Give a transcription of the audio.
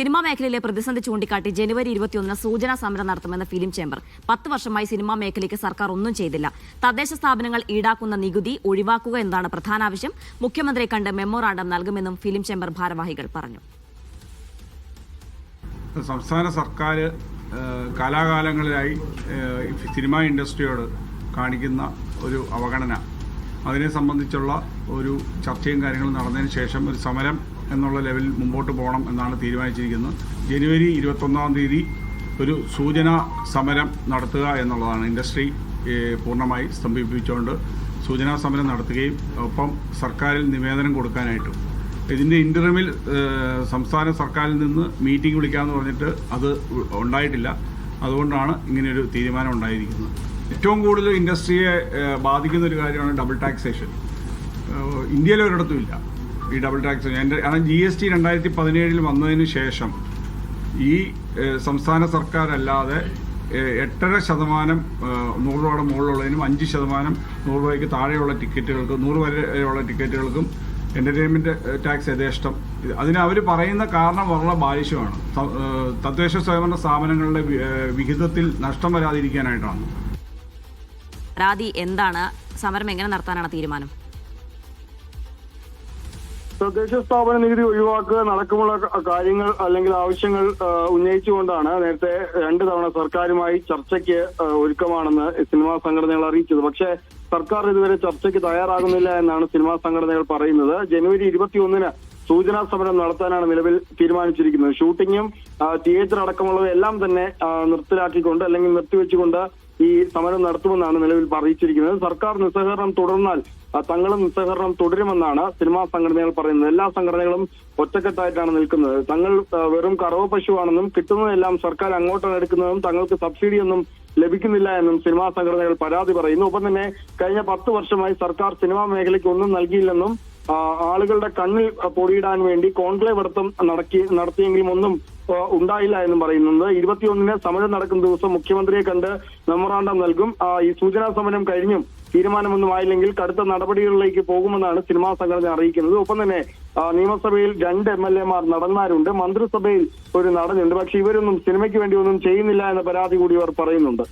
Cinema മേഖലയിലെ പ്രതിസന്ധി ചൂണ്ടിക്കാട്ടി ജനുവരി ഇരുപത്തിയൊന്നിന് സൂചനാ സമരം നടത്തുമെന്ന് ഫിലിം ചേംബർ. പത്ത് വർഷമായി സിനിമാ മേഖലയ്ക്ക് സർക്കാർ ഒന്നും ചെയ്തില്ല. തദ്ദേശ സ്ഥാപനങ്ങൾ ഈടാക്കുന്ന നികുതി ഒഴിവാക്കുക എന്നതാണ് പ്രധാന ആവശ്യം മുഖ്യമന്ത്രിയെ കണ്ട് മെമ്മോറാണ്ടം നൽകുമെന്നും ഫിലിം ചേംബർ ഭാരവാഹികൾ പറഞ്ഞു. സംസ്ഥാന സർക്കാർ കാലാകാലങ്ങളിലായി സിനിമാ ഇൻഡസ്ട്രിയോട് കാണിക്കുന്ന ഒരു അവഗണന. അതിനെ സംബന്ധിച്ചുള്ള ഒരു ചർച്ചയും കാര്യങ്ങളും നടന്നതിന് ശേഷം ഒരു സമരം എന്നുള്ള ലെവലിൽ മുമ്പോട്ട് പോകണം എന്നാണ് തീരുമാനിച്ചിരിക്കുന്നത്. ജനുവരി ഇരുപത്തൊന്നാം തീയതി ഒരു സൂചനാ സമരം നടത്തുക എന്നുള്ളതാണ് ഇൻഡസ്ട്രി പൂർണമായി സ്തംഭിപ്പിച്ചുകൊണ്ട് സൂചനാ സമരം നടത്തുകയും ഒപ്പം സർക്കാരിൽ നിവേദനം കൊടുക്കാനായിട്ടും. ഇതിന്റെ ഇന്റർമിൽ സംസ്ഥാന സർക്കാരിൽ നിന്ന് മീറ്റിംഗ് വിളിക്കാമെന്ന് പറഞ്ഞിട്ട് അത് ഉണ്ടായിട്ടില്ല. അതുകൊണ്ടാണ് ഇങ്ങനെയൊരു തീരുമാനം ഉണ്ടായിരിക്കുന്നത്. ഏറ്റവും കൂടുതൽ ഇൻഡസ്ട്രിയെ ബാധിക്കുന്ന ഒരു കാര്യമാണ് ഡബിൾ ടാക്സേഷൻ ഇന്ത്യയിലൊരിടത്തും ഇല്ല. ഈ ഡബിൾ ടാക്സ് എന്റെ കാരണം ജി എസ് ടി രണ്ടായിരത്തി പതിനേഴിൽ വന്നതിന് ശേഷം ഈ സംസ്ഥാന സർക്കാരല്ലാതെ എട്ടര ശതമാനം നൂറ് രൂപയുടെ മുകളിലുള്ളതിനും അഞ്ച് ശതമാനം നൂറ് രൂപയ്ക്ക് താഴെയുള്ള ടിക്കറ്റുകൾക്ക് നൂറ് വരെയുള്ള ടിക്കറ്റുകൾക്കും എന്റർടൈൻമെന്റ് ടാക്സ് യഥേഷ്ടം. അതിന് അവർ പറയുന്ന കാരണം വളരെ ഏഹ്, തദ്ദേശ സ്വയംഭരണ സ്ഥാപനങ്ങളുടെ വിഹിതത്തിൽ നഷ്ടം വരാതിരിക്കാനായിട്ടാണ്. പരാതി എന്താണ്? സമരം എങ്ങനെ നടത്താനാണ് തീരുമാനം? തദ്ദേശ സ്ഥാപന നികുതി ഒഴിവാക്കുക നടക്കുമുള്ള കാര്യങ്ങൾ അല്ലെങ്കിൽ ആവശ്യങ്ങൾ ഉന്നയിച്ചുകൊണ്ടാണ് നേരത്തെ രണ്ട് തവണ സർക്കാരുമായി ചർച്ചയ്ക്ക് ഒരുക്കമാണെന്ന് സിനിമാ സംഘടനകൾ അറിയിച്ചത്. പക്ഷേ സർക്കാർ ഇതുവരെ ചർച്ചയ്ക്ക് തയ്യാറാകുന്നില്ല എന്നാണ് സിനിമാ സംഘടനകൾ പറയുന്നത്. ജനുവരി ഇരുപത്തിയൊന്നിന് സൂചനാ സമരം നടത്താനാണ് നിലവിൽ തീരുമാനിച്ചിരിക്കുന്നത്. ഷൂട്ടിങ്ങും തിയേറ്റർ അടക്കമുള്ളവ എല്ലാം തന്നെ നിർത്തലാക്കിക്കൊണ്ട് അല്ലെങ്കിൽ നിർത്തിവെച്ചുകൊണ്ട് ഈ സമരം നടത്തുമെന്നാണ് നിലവിൽ അറിയിച്ചിരിക്കുന്നത്. സർക്കാർ നിസ്സഹകരണം തുടർന്നാൽ തങ്ങളും നിസ്സഹകരണം തുടരുമെന്നാണ് സിനിമാ സംഘടനകൾ പറയുന്നത്. എല്ലാ സംഘടനകളും ഒറ്റക്കെട്ടായിട്ടാണ് നിൽക്കുന്നത്. തങ്ങൾ വെറും കറവ പശുവാണെന്നും കിട്ടുന്നതെല്ലാം സർക്കാർ അങ്ങോട്ടാണ് എടുക്കുന്നതും തങ്ങൾക്ക് സബ്സിഡിയൊന്നും ലഭിക്കുന്നില്ല എന്നും സിനിമാ സംഘടനകൾ പരാതി പറയുന്നു. ഒപ്പം തന്നെ കഴിഞ്ഞ പത്ത് വർഷമായി സർക്കാർ സിനിമാ മേഖലയ്ക്ക് ഒന്നും നൽകിയില്ലെന്നും ആളുകളുടെ കണ്ണിൽ പൊടിയിടാൻ വേണ്ടി കോൺക്ലേവ് നടത്തം നടക്കി നടത്തിയെങ്കിലും ഒന്നും ഉണ്ടായില്ല എന്ന് പറയുന്നുണ്ട് ഇരുപത്തിയൊന്നിന് സമരം നടക്കുന്ന ദിവസം മുഖ്യമന്ത്രിയെ കണ്ട് മെമ്മറാണ്ടം നൽകും. ഈ സൂചനാ സമരം കഴിഞ്ഞും തീരുമാനമൊന്നും ആയില്ലെങ്കിൽ കടുത്ത നടപടികളിലേക്ക് പോകുമെന്നാണ് സിനിമാ സംഘടന അറിയിക്കുന്നത്. ഒപ്പം തന്നെ നിയമസഭയിൽ രണ്ട് എം എൽ എമാർ നടന്മാരുണ്ട്. മന്ത്രിസഭയിൽ ഒരു നടനുണ്ട്. പക്ഷെ ഇവരൊന്നും സിനിമയ്ക്ക് വേണ്ടി ഒന്നും ചെയ്യുന്നില്ല എന്ന പരാതി കൂടി ഇവർ പറയുന്നുണ്ട്.